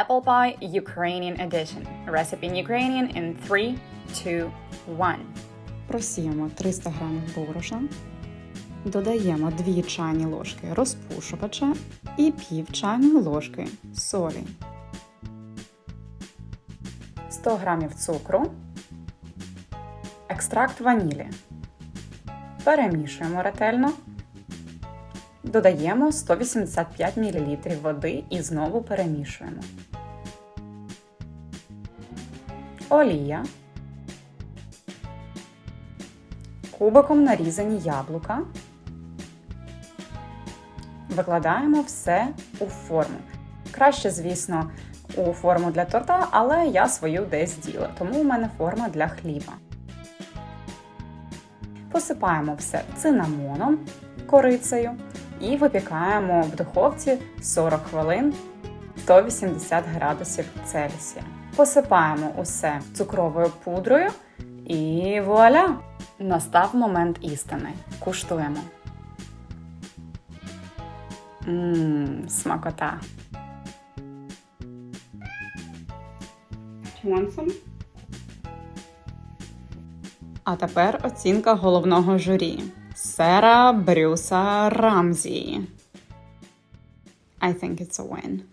apple pie Ukrainian edition. Recipe in Ukrainian in 3, 2, 1. Просіємо 300 грамів борошна, додаємо 2 чайні ложки розпушувача і пів чайної ложки солі. 100 грамів цукру, екстракт ванілі. Перемішуємо ретельно. Додаємо 185 мл води і знову перемішуємо. Олія. Кубиком нарізані яблука. Викладаємо все у форму. Краще, звісно, у форму для торта, але я свою десь діла, тому у мене форма для хліба. Посипаємо все цинамоном, корицею і випікаємо в духовці 40 хвилин 180 градусів Цельсія. Посипаємо усе цукровою пудрою і вуаля! Настав момент істини. Куштуємо. Ммм, смакота. А тепер оцінка головного журі. Sarah Brewsa Ramsey. I think it's a win.